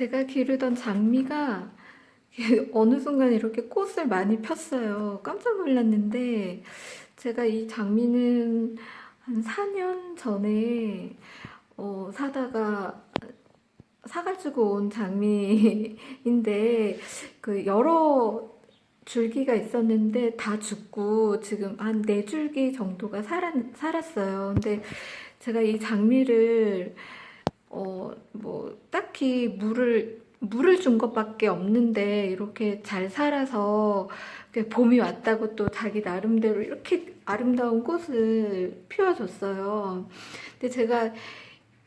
제가 기르던 장미가 어느 순간 이렇게 꽃을 많이 폈어요. 깜짝 놀랐는데 제가 이 장미는 한 4년 전에 어, 사다가 사가지고 온 장미인데 그 여러 줄기가 있었는데 다 죽고 지금 한 네 줄기 정도가 살았, 살았어요. 근데 제가 이 장미를 어, 뭐, 딱히 물을, 물을 준 것밖에 없는데, 이렇게 잘 살아서, 봄이 왔다고 또 자기 나름대로 이렇게 아름다운 꽃을 피워줬어요. 근데 제가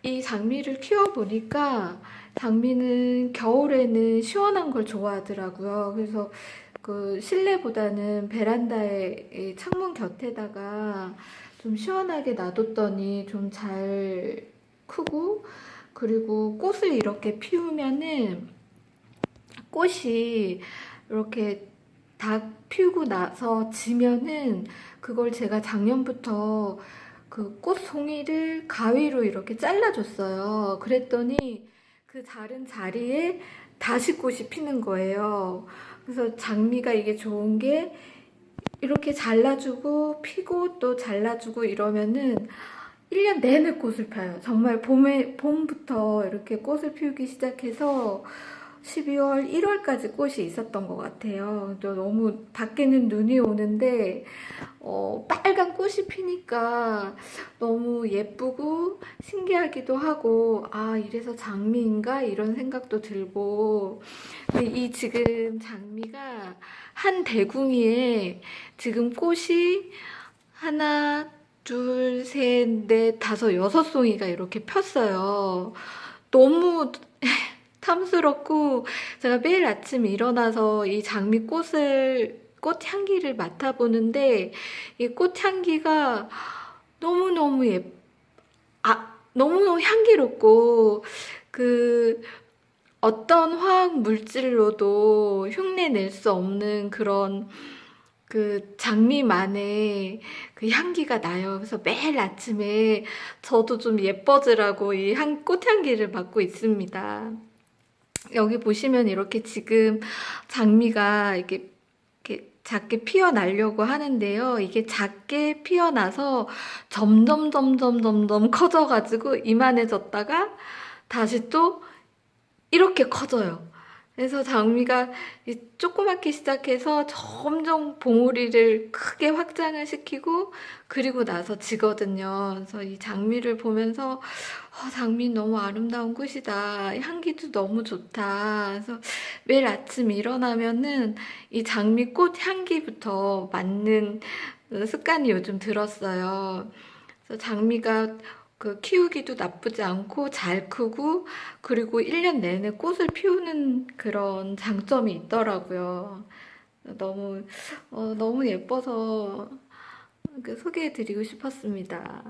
이 장미를 키워보니까, 장미는 겨울에는 시원한 걸 좋아하더라고요. 그래서 그 실내보다는 베란다에 이 창문 곁에다가 좀 시원하게 놔뒀더니 좀 잘 크고, 그리고 꽃을 이렇게 피우면은 꽃이 이렇게 다 피우고 나서 지면은 그걸 제가 작년부터 그 꽃송이를 가위로 이렇게 잘라줬어요. 그랬더니 그 자른 자리에 다시 꽃이 피는 거예요. 그래서 장미가 이게 좋은 게 이렇게 잘라주고 피고 또 잘라주고 이러면은 1년 내내 꽃을 펴요. 정말 봄에, 봄부터 이렇게 꽃을 피우기 시작해서 12월, 1월까지 꽃이 있었던 것 같아요. 또 너무 밖에는 눈이 오는데, 어, 빨간 꽃이 피니까 너무 예쁘고 신기하기도 하고, 아, 이래서 장미인가? 이런 생각도 들고, 근데 이 지금 장미가 한 대궁이에 지금 꽃이 하나, 둘, 셋, 넷, 다섯, 여섯 송이가 이렇게 폈어요. 너무 탐스럽고 제가 매일 아침 일어나서 이 장미꽃을 꽃향기를 맡아보는데 이 꽃향기가 너무너무 예, 아, 너무너무 향기롭고 그 어떤 화학 물질로도 흉내 낼 수 없는 그런 그 장미만의 그 향기가 나요. 그래서 매일 아침에 저도 좀 예뻐지라고 이 향, 꽃향기를 맡고 있습니다. 여기 보시면 이렇게 지금 장미가 이렇게, 이렇게 작게 피어나려고 하는데요. 이게 작게 피어나서 점점, 점점, 점점 커져가지고 이만해졌다가 다시 또 이렇게 커져요. 그래서 장미가 이 조그맣게 시작해서 점점 봉우리를 크게 확장을 시키고 그리고 나서 지거든요. 그래서 이 장미를 보면서 어, 장미 너무 아름다운 꽃이다. 향기도 너무 좋다. 그래서 매일 아침 일어나면은 이 장미꽃 향기부터 맡는 습관이 요즘 들었어요. 그래서 장미가 그 키우기도 나쁘지 않고 잘 크고 그리고 1년 내내 꽃을 피우는 그런 장점이 있더라고요. 너무 어, 너무 예뻐서 그 소개해 드리고 싶었습니다.